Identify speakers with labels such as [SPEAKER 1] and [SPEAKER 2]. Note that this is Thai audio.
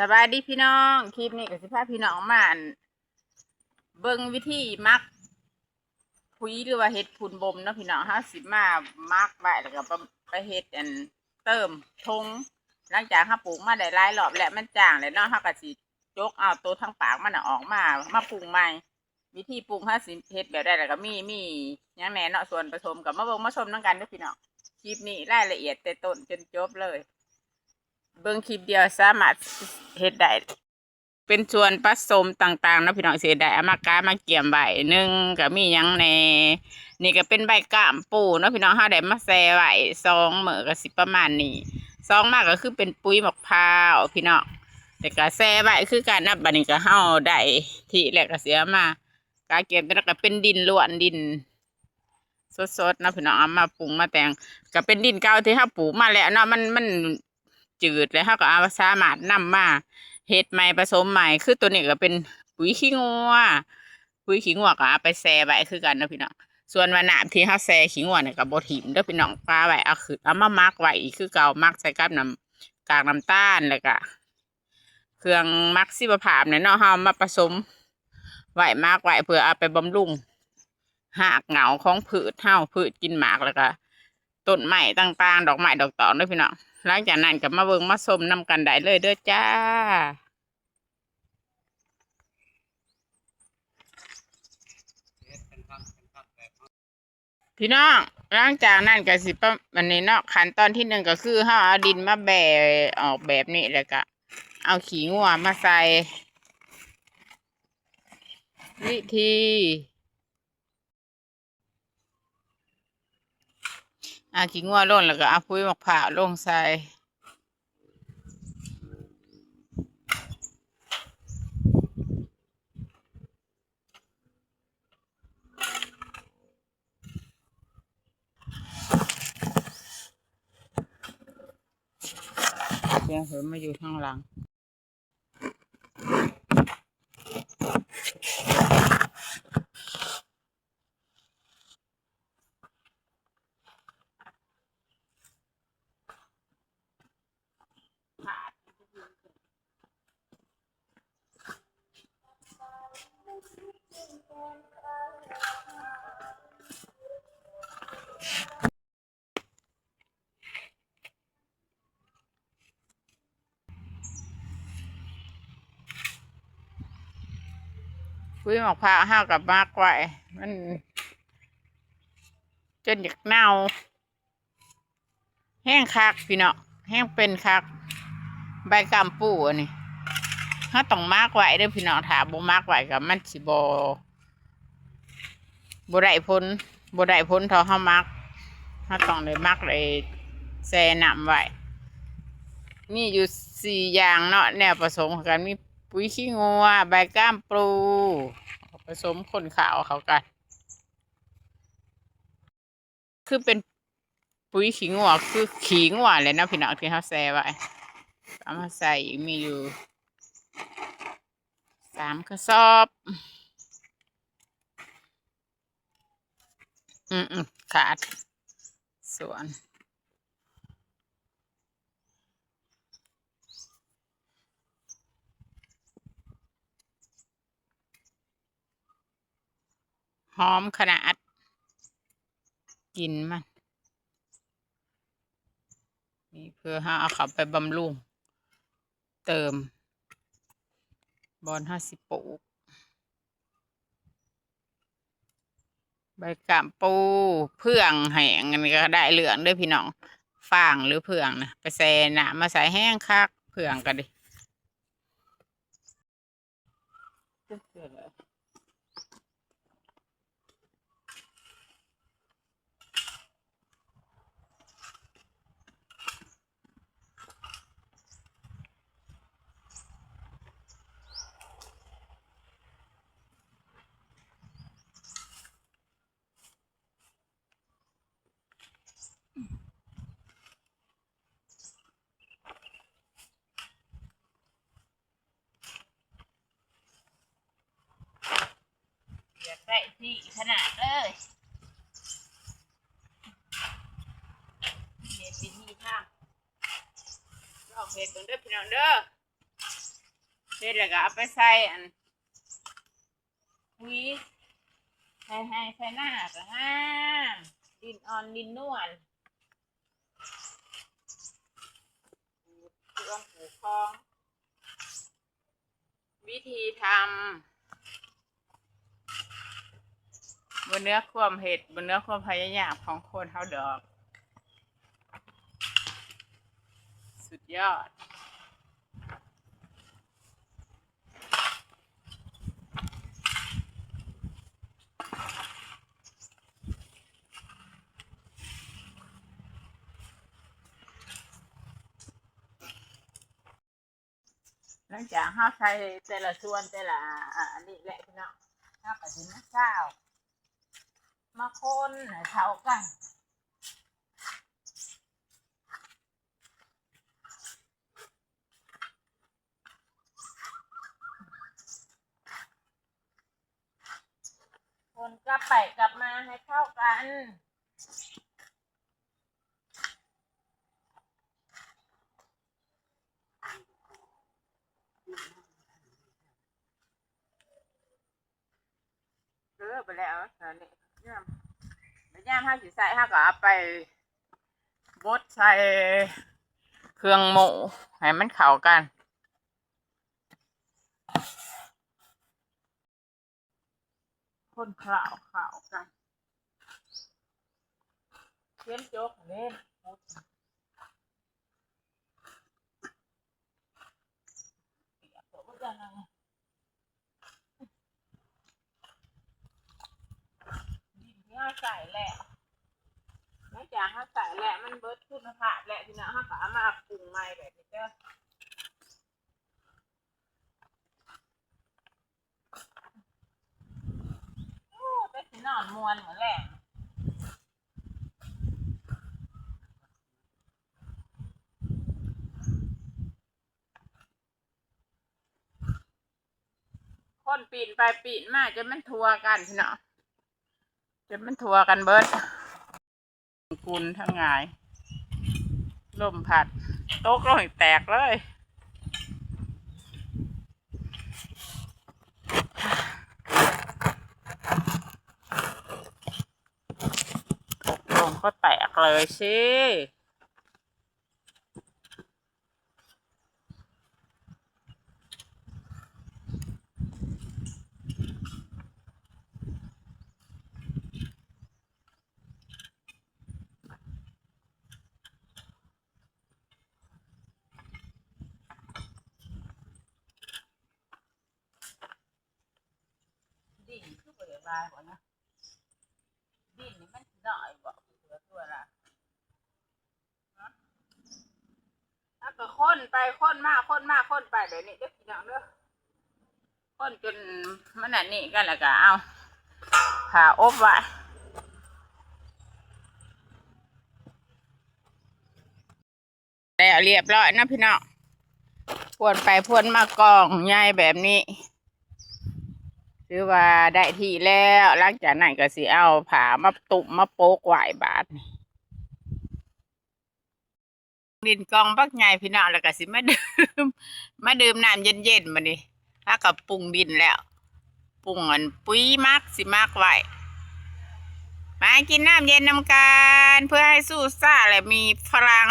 [SPEAKER 1] สบายดีพี่น้อง คลิปนี้กับสิพาพี่น้องมาอั่นเบิ่งวิธีมักพุยหรือว่าเฮ็ดพุนบ่มเนาะพี่น้องห้าสิมามักไว้แล้วก็ไปไปเฮ็ดอันเติมทงหลังจากเฮาปลูกมาได้หลายรอบแล้วมันจางแล้วเนาะเฮาก็สิยกเอาตัวทั้งปากมันออกมา มาปรุงใหม่ วิธีปรุงเฮาสิเฮ็ดแบบได้แล้วก็มีมีหยังแหน่เนาะส่วนผสมกับมาเบิ่งมาชมนํกันเด้อพี่น้องคลิปนี้รายละเอียดแต่ต้นจนจบเลย เบิ่งคลิปเดียวสามารถเฮ็ดได้เป็นส่วนผสมต่างๆนาะพี่น้องเสียได้เอามากามาเกี่ยมใบหนึ่งก็มียังใน นี่ก็เป็นใบกล้ามปูนาะพี่น้องเฮาได้มาแซ่ไว้สองเหมือก็สิประมาณนี้สองมากก็คือเป็นปุ๋ยหมะพร้าวพี่น้องแต่ก็แซ่ไว้คือการนับบัดนี้ก็เฮาได้ที่แรกก็เสียมากาเก็บแล้วก็เป็นดินล้วนดินสดๆนาะพี่น้องเอามาปรุงมาแต่งก็เป็นดินเก่าที่เฮาปลูกมาแล้วเนาะมันมัน จืดแล้วเขาก็เอาสามารถนำมาเฮ็ดใหม่ผสมใหม่คือตัวนี้ก็เป็นปุ๋ยขี้งัวปุ๋ยขี้งัวก็เอาไปแช่ไว้คือกันนะพี่น้องส่วนว่าน้ำที่เขาแช่ขี้งัวเนี่ยก็บ่ถิ่มเด้อพี่น้องปลาไว้เอาคือเอามามักไว้คือเก่ามักใส่กับน้ำกากน้ำตาลแล้วก็เครื่องมักสิบภาพเนี่ยเนาะเฮามาผสมไว้มากไว้เพื่อเอาไปบำรุงหากเหงาของพืชเฮาพืชกินหมากแล้วก็ ต้นไม้ต่างๆ ดอกไม้ดอกตอกเด้อพี่น้องหลังจากนั้นก็มาเบิ่งมาชมนำกันได้เลยเด้อจ้าพี่น้องหลังจากนั้นก็สิประวันนี้เนาะขั้นตอนที่หนึ่งก็คือเฮาเอาดินมาแบะออกแบบนี้แล้วก็เอาขี้งัวมาใส่วิธี อาขี้งัวลงแล้วก็อาปุ๋ยมะพร้าวลงใส่เสียงเหิมมาอยู่ข้างหลัง ปุ๋ยหมกพาห้าวกับมากไว้มัน จนอยากเน่า แห้งคักพี่เนาะแห้งเป็นคัก ใบกำปูอันนี้ถ้าต้องมากไว้เด้อพี่เนาะถ้าบ่มากไว้กับมันสิบ่ บได้พ้นบ่ได้พ้นท่าเฮามักถ้าต้องได้มักเลยแช่นำไว้มีอยู่สี่อย่างเนาะแนวผสมกันมีปุ๋ยขี้งัวใบก้ามปลูผสมคนขาวเขากัน คือเป็นปุ๋ยขี้งัวคือขี้งัวเลยนะพี่น้องที่เขาแซ่ไว้เอามาใส่มีอยู่สามกระสอบ อืมอืมขาด ส่วน หอมขนาด กินมัน นี่เพื่อให้เอาเขาไปบำรุง เติม บอนห้าสิบปลูก ใบกามปูเพื่องแห้งอันนี้ก็ได้เหลืองด้วยพี่น้องฟางหรือเพื่องนะไปใส่นะมาใส่แห้งคักเพื่องกันดิ ได้ที่ขนาดเลยเห็ดวิธีทางลองเห็ดตรงเด้อพี่น้องเด้อเสร็จแล้วก็เอาไปใส่อันวีใส่ให้ใส่หน้าก็งามดินอ่อนดินนวลเครื่องผูกคล้อง วิธีทำ บนเนื้อความเห็ดบนเนื้อความพยายามของคนเฮาดอก สุดยอดหลังจากห้าใช้แต่ละส่วนแต่ละอันนี้แหละพี่น้องห้ากับดินข้าว มาคนให้เข้ากันคนกลับไปกลับมาให้เข้ากันเออไปแล้วตอนนี้ย่ แล้วย่ามห้าสิใส่ห้าก็เอาไปบดใส่เครื่องหมูให้มันเข้ากันคนข่าวข่าวกันเขียนโจ๊กเล่นเปียกตัวบ่จังไง ดินที่ห้าใส่แหละหลังจากห้าใส่แหละมันเบิด คุณภาพแหละทีนี้ห้าก็เอามาปรุงใหม่แบบนี้เด้อโอ้แต่สินอนมวนเหมือนแหละคนปีนไปปีนมาจนมันทัวกันพี่เนาะจนมันทัวกันเบิดกุนทั้งหงาย ลมพัดโต๊ะก็แตกเลยลมก็แตกเลยสิ นคือบ่ได้บายบ่นะดินนี่มันสิน้อยบ่เสือตัวละถ้าก็ค้นไปค้นมากค้นมากค้นไปเดี๋ยวนี้เด้อพี่น้องเด้อค้นจนมันอันนี้กันแล้วก็เอาผ่าอบไว้แล้วเรียบร้อยนะพี่น้องพวนไปพวนมากองใหญ่แบบนี้ คือว่าได้ที่แล้วหลังจากนั้นก็สิเอาผามาตุ่มมาโปกไหวบาทนี่ดินกองบักใหญ่พี่น้องแล้วก็สิมาดื่มมาดื่มน้ำเย็นๆมาดิถ้ากับปรุงดินแล้วปรุงอันปุ้ยมักสิมักไว้มากินน้ำเย็นนำกันเพื่อให้สู้ซ่าและมีพลัง